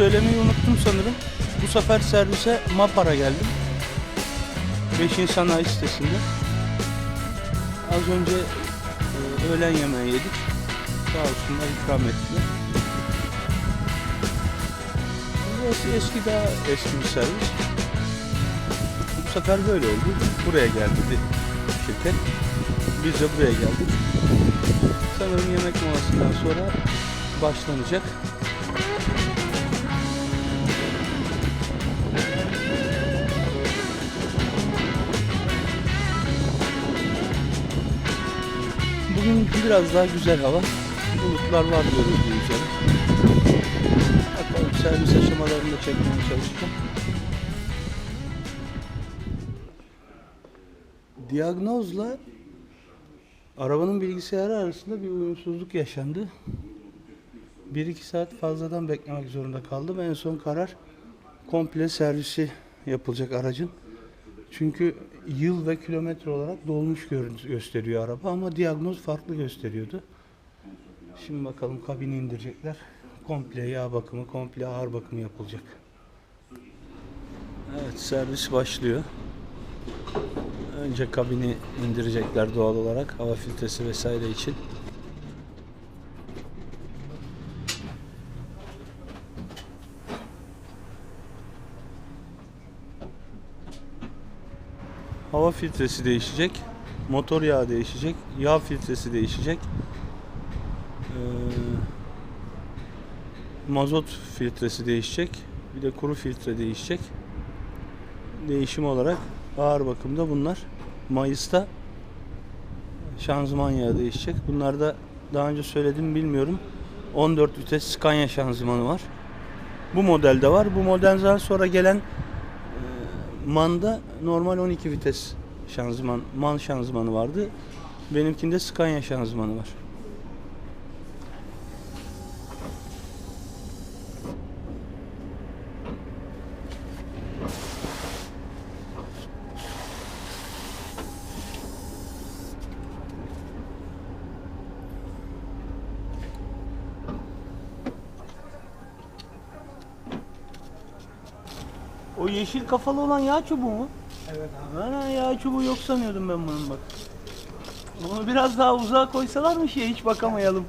söylemeyi unuttum sanırım. Bu sefer servise Mapar'a geldim. Beşin Sanayi sitesinde. Az önce e, öğlen yemeği yedik. Sağ olsunlar ikram ettiler. Burası eski daha eski bir servis. Bu sefer böyle oldu. Buraya geldi şirket. Biz de buraya geldik. Sanırım yemek molasından sonra başlanacak. Bugün biraz daha güzel hava. Bulutlar var görüldüğü üzere. Bakalım servis aşamalarını da çekmeye çalışacağım. Diyagnozla arabanın bilgisayarı arasında bir uyumsuzluk yaşandı. 1-2 saat fazladan beklemek zorunda kaldım. En son karar komple servisi yapılacak aracın. Çünkü yıl ve kilometre olarak dolmuş gösteriyor araba ama diagnoz farklı gösteriyordu. Şimdi bakalım kabini indirecekler. Komple yağ bakımı, komple ağır bakımı yapılacak. Evet servis başlıyor. Önce kabini indirecekler doğal olarak hava filtresi vesaire için. Hava filtresi değişecek. Motor yağı değişecek. Yağ filtresi değişecek. Ee, mazot filtresi değişecek. Bir de kuru filtre değişecek. Değişim olarak ağır bakımda bunlar. Mayıs'ta şanzıman yağı değişecek. Bunlar da daha önce söyledim bilmiyorum. 14 vites Scania şanzımanı var. Bu modelde var. Bu modelden sonra gelen Man'da normal 12 vites şanzıman, Man şanzımanı vardı. Benimkinde Scania şanzımanı var. O yeşil kafalı olan yağ çubuğu mu? Evet abi. Ana yağ çubuğu yok sanıyordum ben bunun bak. Bunu biraz daha uzağa koysalarmış ya hiç bakamayalım.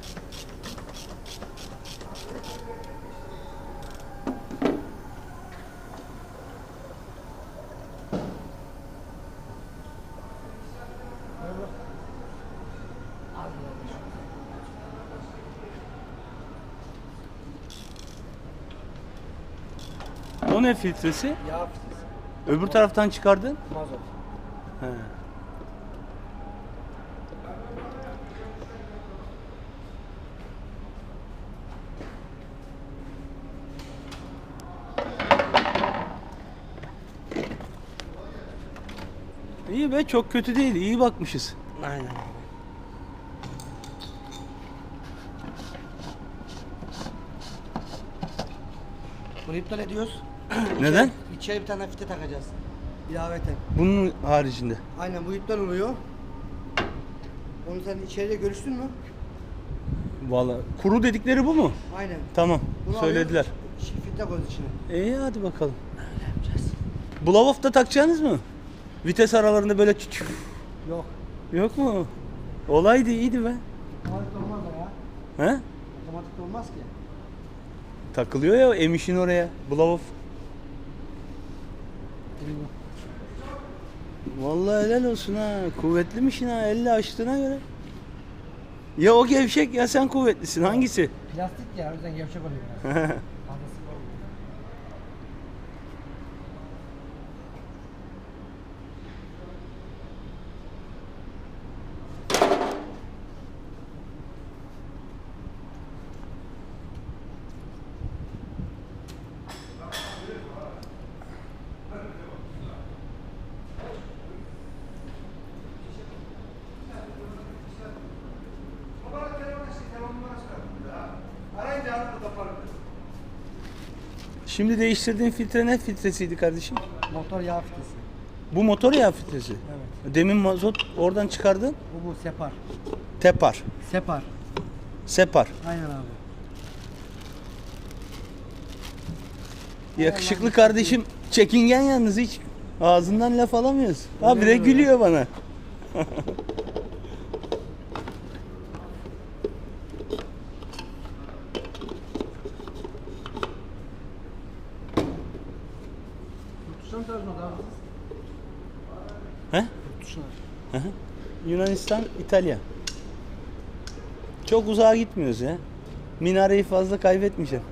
O ne filtresi? Yağ filtresi. Öbür taraftan çıkardın. Mazot. He. İyi be çok kötü değil. iyi bakmışız. Aynen. Bunu iptal ediyoruz. Neden? İçeri, bir tane fite takacağız. İlaveten. Bunun haricinde. Aynen bu iptal oluyor. Onu sen içeriye görüştün mü? Valla kuru dedikleri bu mu? Aynen. Tamam. Bunu Söylediler. alıyoruz, Fite koyuyoruz içine. İyi hadi bakalım. Öyle yapacağız. Blavov da takacaksınız mı? Vites aralarında böyle çü- Yok. Yok mu? Olaydı iyiydi be. Otomatik olmaz ya. He? Otomatik olmaz ki. Takılıyor ya emişin oraya. Blavov. Vallahi helal olsun ha. Kuvvetlimişsin ha. Elle açtığına göre. Ya o gevşek ya sen kuvvetlisin. Hangisi? Plastik ya o yüzden gevşek oluyor Şimdi değiştirdiğin filtre ne filtresiydi kardeşim? Motor yağ fitesi. Bu motor yağı filtresi. Evet. Demin mazot oradan çıkardın. Bu bu separ. Tepar. Separ. Separ. Aynen abi. Yakışıklı kardeşim çekingen yalnız hiç ağzından laf alamıyoruz. Abi de gülüyor bana. Yunanistan, İtalya. Çok uzağa gitmiyoruz ya. Minareyi fazla kaybetmeyeceğim.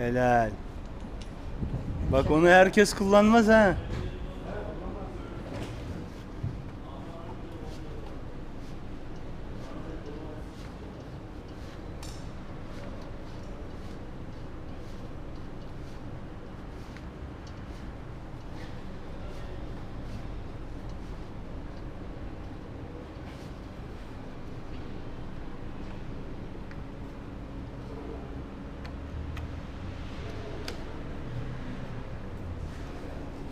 Helal. Bak onu herkes kullanmaz ha.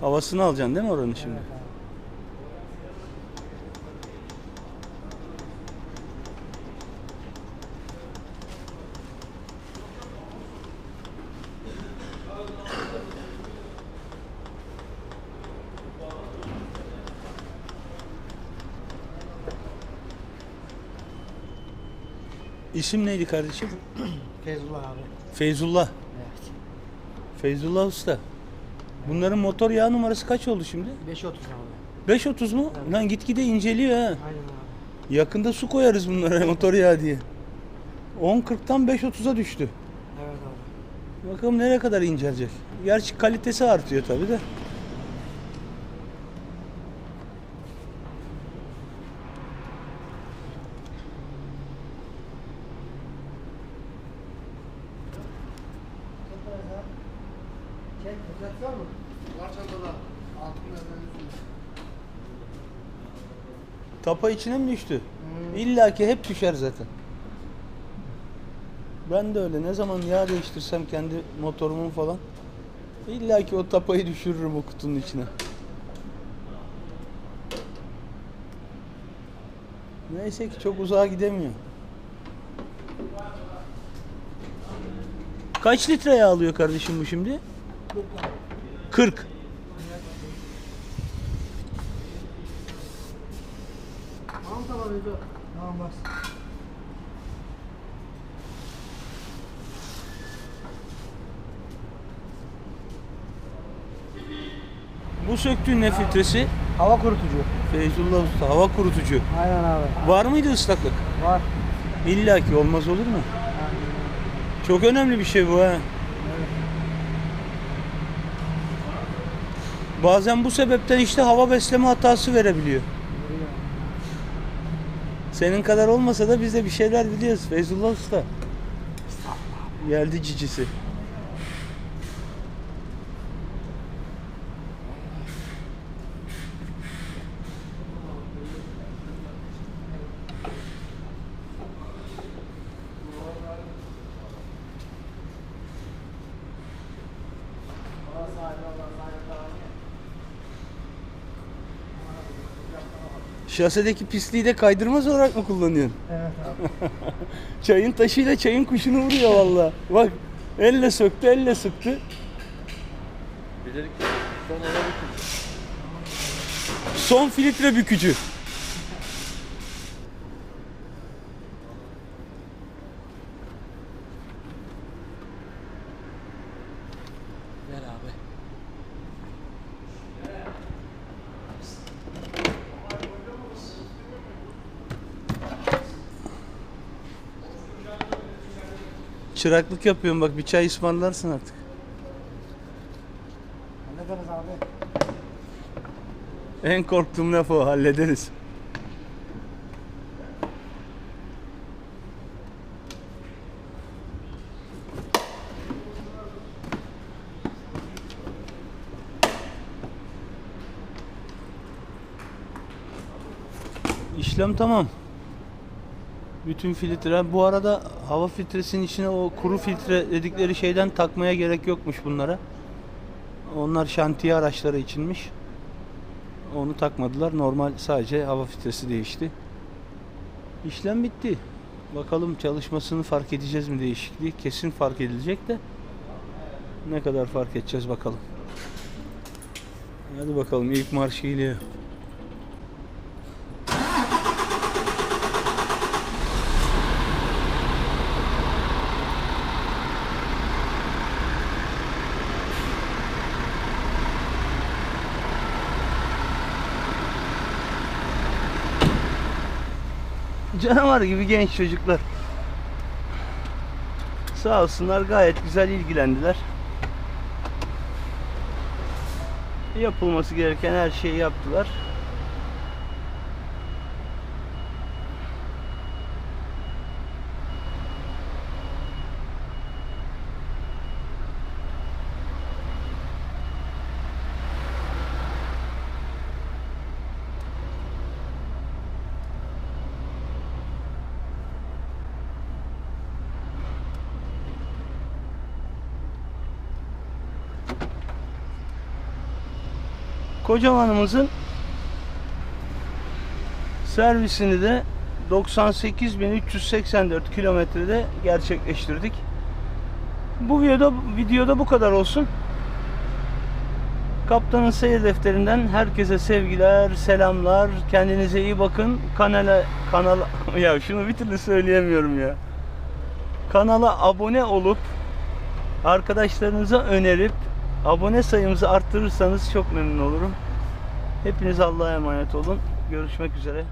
Havasını alacaksın değil mi oranın şimdi? İsim neydi kardeşim? Feyzullah abi. Feyzullah. Evet. Feyzullah Usta. Bunların motor yağ numarası kaç oldu şimdi? 5.30 abi. 5.30 mu? Lan gitgide inceliyor ha. Aynen abi. Yakında su koyarız bunlara motor yağı diye. 10.40'tan 5.30'a düştü. Evet abi. Bakalım nereye kadar incelecek. Gerçi kalitesi artıyor tabi de. Çek, fırsat var mı? Var çantada. Altında ben üstünde. Tapa içine mi düştü? Hmm. İlla ki hep düşer zaten. Ben de öyle. Ne zaman yağ değiştirsem kendi motorumun falan. İlla ki o tapayı düşürürüm o kutunun içine. Neyse ki çok uzağa gidemiyor. Kaç litre yağ alıyor kardeşim bu şimdi? 40. Tamam tamam Ezo. Tamam bas. Bu söktüğün ne filtresi? Hava kurutucu. Feyzullah Usta hava kurutucu. Aynen abi. Var mıydı ıslaklık? Var. İlla ki olmaz olur mu? Çok önemli bir şey bu ha. Bazen bu sebepten işte hava besleme hatası verebiliyor. Senin kadar olmasa da biz de bir şeyler biliyoruz Feyzullah Usta. Geldi cicisi. Şasedeki pisliği de kaydırmaz olarak mı kullanıyorsun? Evet abi. Çayın taşıyla çayın kuşunu vuruyor valla. Bak elle söktü elle sıktı. Bilerek son ona bakın. Son filtre bükücü. Çıraklık yapıyorum bak bir çay ısmarlarsın artık. Hallederiz abi. En korktuğum laf o hallederiz. İşlem tamam. Bütün filtre. Bu arada hava filtresinin içine o kuru filtre dedikleri şeyden takmaya gerek yokmuş bunlara. Onlar şantiye araçları içinmiş. Onu takmadılar. Normal sadece hava filtresi değişti. İşlem bitti. Bakalım çalışmasını fark edeceğiz mi değişikliği? Kesin fark edilecek de ne kadar fark edeceğiz bakalım. Hadi bakalım ilk marş geliyor. Canavar gibi genç çocuklar. Sağ olsunlar gayet güzel ilgilendiler. Yapılması gereken her şeyi yaptılar. Kocamanımızın servisini de 98.384 kilometrede gerçekleştirdik. Bu videoda, videoda bu kadar olsun. Kaptanın seyir defterinden herkese sevgiler, selamlar. Kendinize iyi bakın. Kanala kanala ya şunu bir türlü söyleyemiyorum ya. Kanala abone olup arkadaşlarınıza önerip abone sayımızı arttırırsanız çok memnun olurum. Hepiniz Allah'a emanet olun. Görüşmek üzere.